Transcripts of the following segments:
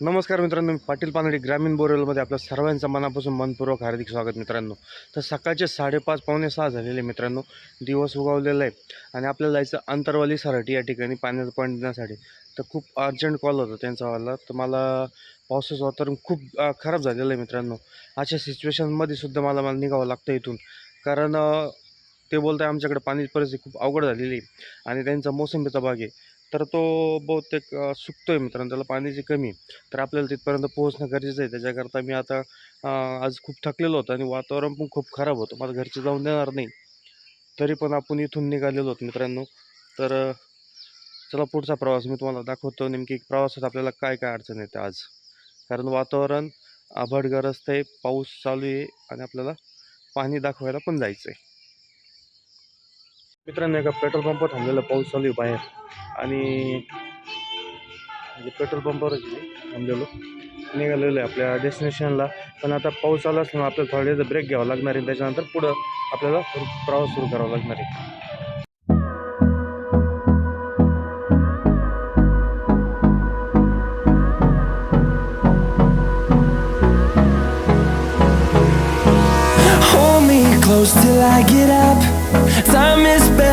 नमस्कार मित्रांनो मी पाटील पानडी ग्रामीण बोरेलमध्ये आपल्या सर्वांचं मनापासून मनपूर्वक हार्दिक स्वागत मित्रांनो. तर सकाळचे साडेपाच पावणे सहा झालेले मित्रांनो. दिवस उगवलेला आहे आणि आपल्याला जायचं अंतरवाली सराटी या ठिकाणी पाण्याचं पॉईंट देण्यासाठी. तर खूप अर्जंट कॉल होता त्यांचावाला तर मला पावसाचं वातावरण खूप खराब झालेलं आहे मित्रांनो. अशा सिच्युएशनमध्ये सुद्धा मला मला निघावं लागतं इथून. कारण ते बोलत आहे आमच्याकडे पाण्याची परिस्थिती खूप अवघड झालेली आहे. आणि त्यांचा मोसंबीचा भाग आहे. तर तो बहुतेक सुकतो सुकतोय मित्रांनो त्याला पाण्याची कमी तर आपल्याला तिथपर्यंत पोहोचणं गरजेचं आहे. त्याच्याकरता मी आता आज खूप थकलेलो होतो आणि वातावरण पण खूप खराब होतं. मला घरचे जाऊन देणार नाही. तरी पण आपण इथून निघालेलो होतो मित्रांनो. तर चला पुढचा प्रवास मी तुम्हाला दाखवतो नेमकी प्रवासात आपल्याला काय काय अडचण येते आज. कारण वातावरण आभाळ गरजतं आहे पाऊस चालू आहे आणि आपल्याला पाणी दाखवायला पण जायचं आहे मित्रांनो एका पेट्रोल पंपवर थांबलेला पाऊस चालू आहे बाहेर. आणि पेट्रोल पंपावर थांबलेलो. निघालेलो आहे आपल्या डेस्टिनेशनला पण आता पाऊस आला असल्यामुळे आपल्याला थोड्या ब्रेक घ्यावा लागणार आहे. त्याच्यानंतर पुढं आपल्याला प्रवास सुरू करावा लागणार आहे. Close till I get up. Time is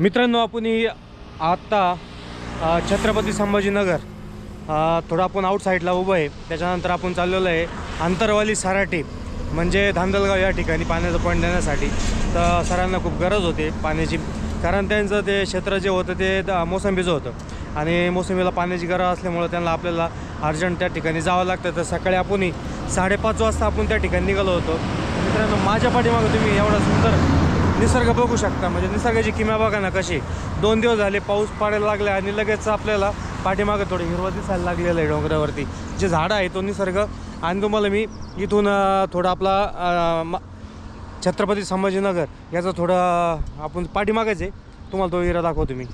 मित्रांनो आपण आत्ता छत्रपती संभाजीनगर थोडं आपण आउट साईडला उभं आहे. त्याच्यानंतर आपण चाललेलो आहे आंतरवाली सराटी म्हणजे धांदलगाव या ठिकाणी पाण्याचं पॉईंट देण्यासाठी. तर सरांना खूप गरज होती पाण्याची कारण त्यांचं ते क्षेत्र जे होतं ते मोसंबीचं होतं. आणि मोसंबीला पाण्याची गरज असल्यामुळं त्यांना आपल्याला अर्जंट त्या ठिकाणी जावं लागतं. तर सकाळी आपण साडेपाच वाजता आपण त्या ठिकाणी निघालो होतो. मित्रांनो माझ्या पाठीमागं तुम्ही एवढा सुंदर निसर्ग बघू शकता. म्हणजे निसर्गाची किमा बघा ना कशी. दोन दिवस झाले पाऊस पडायला लागला आणि लगेच आपल्याला पाठीमागं थोडं हिरवं दिसायला लागलेलं आहे डोंगरावरती. जे झाडं आहे तो निसर्ग. आणि तुम्हाला मी इथून थोडा आपला छत्रपती संभाजीनगर याचं थोडं आपण पाठीमागच आहे. तुम्हाला तो हिरा दाखवतो मी.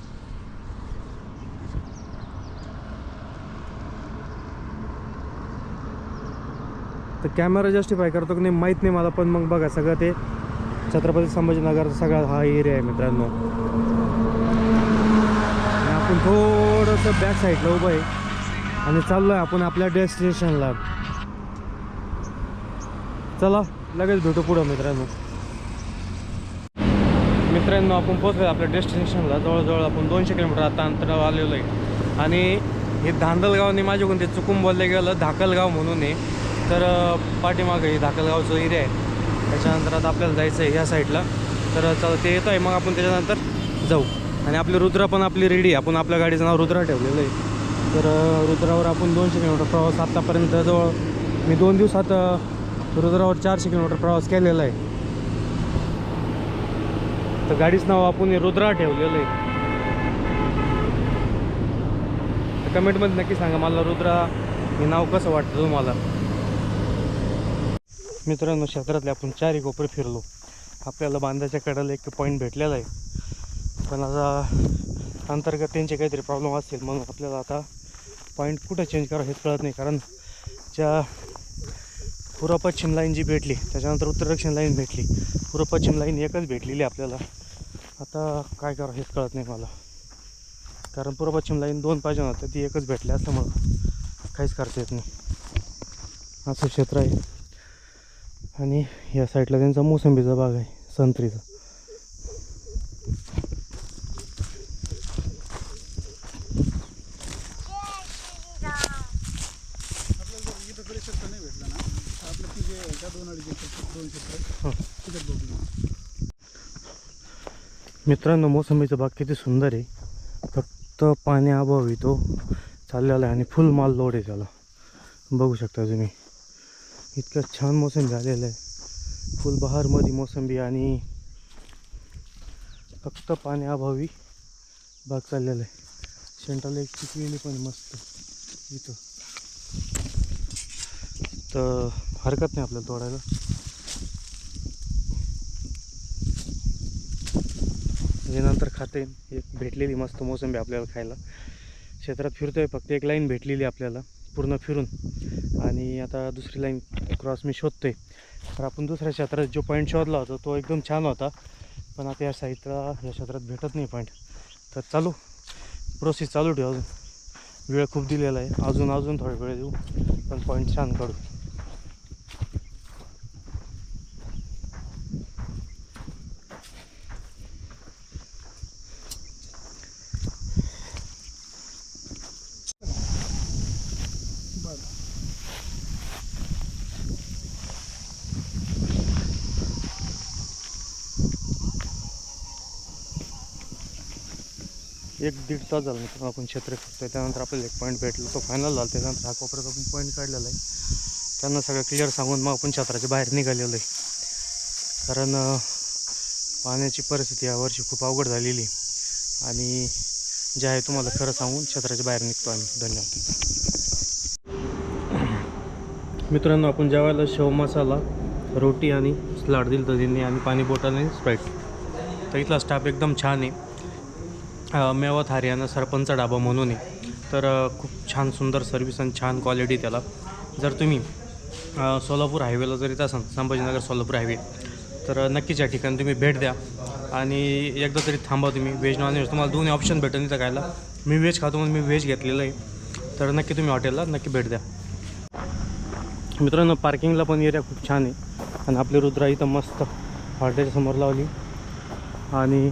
तर कॅमेरा जस्टिफाय करतो की नाही माहीत नाही मला पण मग बघा सगळं ते छत्रपती संभाजीनगर सगळा हा एरिया आहे मित्रांनो. आपण थोडंसं बॅक साईडला उभं आहे. आणि चाललो आहे आपण आपल्या डेस्टिनेशनला चला लगेच भेटू पुढं मित्रांनो. मित्रांनो आपण पोहोचलो आपल्या डेस्टिनेशनला जवळजवळ आपण दोनशे किलोमीटर आता अंतरावर आलेलो आहे. आणि हे धांदलगावने माझ्याकडून ते चुकून बोलले गेलं धाकलगाव म्हणून आहे. तर पाठीमागं हे धाकलगावचं एरिया आहे. त्याच्यानंतर आता आपल्याला जायचं आहे ह्या साईडला. तर चला ते येतं आहे मग आपण त्याच्यानंतर जाऊ. आणि आपली रुद्रा पण आपली रेडी आहे. आपण आपल्या गाडीचं नाव रुद्रा ठेवलेलं आहे. तर रुद्रावर आपण दोनशे किलोमीटर प्रवास आत्तापर्यंत जवळ मी दोन दिवसात रुद्रावर चारशे किलोमीटर प्रवास केलेला आहे. तर गाडीचं नाव आपण रुद्रा ठेवलेलं आहे. तर कमेंटमध्ये नक्की सांगा मला रुद्रा हे नाव कसं वाटतं तुम्हाला? मित्रांनो क्षेत्रातले आपण चारही कोपरे फिरलो. आपल्याला बांधाच्या कडाला एक पॉईंट भेटलेला आहे. पण आता अंतर्गत त्यांचे काहीतरी प्रॉब्लेम असतील म्हणून आपल्याला आता पॉईंट कुठं चेंज करावं हेच कळत नाही. कारण ज्या पूर्व पश्चिम लाईन जी भेटली त्याच्यानंतर उत्तर दक्षिण लाईन भेटली. पूर्व पश्चिम लाईन एकच भेटलेली आपल्याला. आता काय करावं हेच कळत नाही मला. कारण पूर्व पश्चिम लाईन दोन पाहिजे होत्या ती एकच भेटली असल्यामुळं काहीच करता येत नाही. असं क्षेत्र आहे. आणि या साईडला त्यांचा मोसंबीचा बाग आहे संत्रीचा. मित्रांनो मोसंबीचा बाग किती सुंदर आहे. फक्त पाण्याअभावी तो चाललेला आहे आणि फुल माल लोड आहे त्याला. बघू शकता तुम्ही. इतकं छान मोसंबी झालेलं आहे. फुलबहारमध्ये मोसंबी आणि फक्त पाण्याअभावी बाग चाललेला आहे. सेंट्रल एक चिकलेली पण मस्त इथं. तर हरकत नाही आपल्याला तोडायला. हे नंतर खाते. एक भेटलेली मस्त मोसंबी आपल्याला खायला. क्षेत्रात फिरतोय फक्त एक लाईन भेटलेली आपल्याला. पूर्ण फिरून. आणि आता दुसरी लाईन क्रॉस मी शोधतोय. तर आपण दुसऱ्या क्षेत्रात जो पॉईंट शोधला होता तो एकदम छान होता. पण आता या साईडला या क्षेत्रात भेटत नाही पॉईंट तर चालू. प्रोसेस चालू ठेव अजून. वेळ खूप दिलेला आहे. अजून अजून थोडा वेळ देऊ. पण पॉईंट छान काढू. एक दीड तास झाला मित्रांनो आपण क्षेत्र फिरतोय. त्यानंतर आपल्याला एक पॉईंट भेटला. तो फायनल झाला. त्यानंतर हा कोपऱ्यात आपण पॉईंट काढलेला आहे. त्यांना सगळं क्लिअर सांगून मग आपण छत्राच्या बाहेर निघालेलो आहे. कारण पाण्याची परिस्थिती यावर्षी खूप अवघड झालेली आहे. आणि जे आहे तुम्हाला खरं सांगून क्षेत्राच्या बाहेर निघतो आम्ही. धन्यवाद. मित्रांनो आपण जेवायला शेव मसाला रोटी आणि स्लाड दिलं तर त्यांनी आणि पाणी बोटाने स्प्राईट तर इथला स्टाफ एकदम छान आहे. मेवात हरियाणा सरपंच डाबा म्हणून आहे. तर खूप छान सुंदर सर्व्हिस आणि छान क्वालिटी त्याला. जर तुम्ही सोलापूर हायवेला जर येत असाल संभाजीनगर सोलापूर हायवे तर नक्कीच या ठिकाणी तुम्ही भेट द्या. आणि एकदा तरी थांबा तुम्ही व्हेज नॉन व्हेज तुम्हाला दोन्ही ऑप्शन भेटेल इथं खायला. मी व्हेज खातो म्हणून मी व्हेज घेतलेलं आहे. तर नक्की तुम्ही हॉटेलला नक्की भेट द्या. मित्रांनो पार्किंगला पण एरिया खूप छान आहे. आणि आपली रुद्रा इथं मस्त हॉटेलसमोर लावली. आणि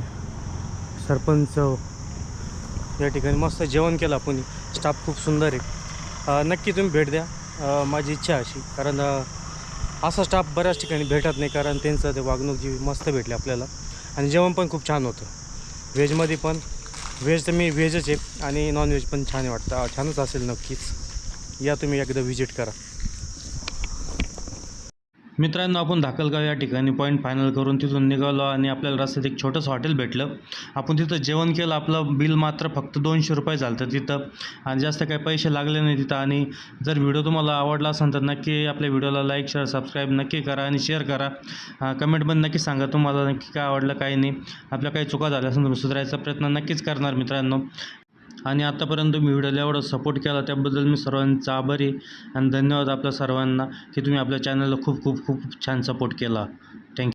सरपंच हो. या ठिकाणी मस्त जेवण केलं आपण. स्टाफ खूप सुंदर आहे. नक्की तुम्ही भेट द्या. माझी इच्छा अशी. कारण असा स्टाफ बऱ्याच ठिकाणी भेटत नाही कारण त्यांचं ते वागणूक जी मस्त भेटली आपल्याला. आणि जेवण पण खूप छान होतं. व्हेजमध्ये पण. व्हेज तर मी व्हेजच आहे. आणि नॉन व्हेज पण छान आहे वाटतं. छानच असेल नक्कीच. या तुम्ही एकदा व्हिजिट करा. मित्रांनो आपण धाकलगाव या ठिकाणी पॉईंट फायनल करून तिथून निघालो आणि आपल्याला रस्त्यात एक छोटंसं हॉटेल भेटलं. आपण तिथं जेवण केलं आपलं बिल मात्र फक्त दोनशे रुपये झालं तर तिथं. आणि जास्त काही पैसे लागले नाही तिथं. आणि जर व्हिडिओ तुम्हाला आवडला असेल तर नक्की आपल्या व्हिडिओला लाईक शेअर सबस्क्राईब नक्की करा आणि शेअर करा. कमेंटमध्ये नक्की सांगा तुम्हाला नक्की काय आवडलं काय नाही. आपल्या काही चुका झाल्या असेल तर सुधारायचा प्रयत्न नक्कीच करणार मित्रांनो. आणि आत्तापर्यंत तुम्ही व्हिडिओला एवढा सपोर्ट केला त्याबद्दल मी सर्वांचा आभारी आहे. आणि धन्यवाद आपल्या सर्वांना की तुम्ही आपल्या चॅनलला खूप खूप खूप छान सपोर्ट केला थँक्यू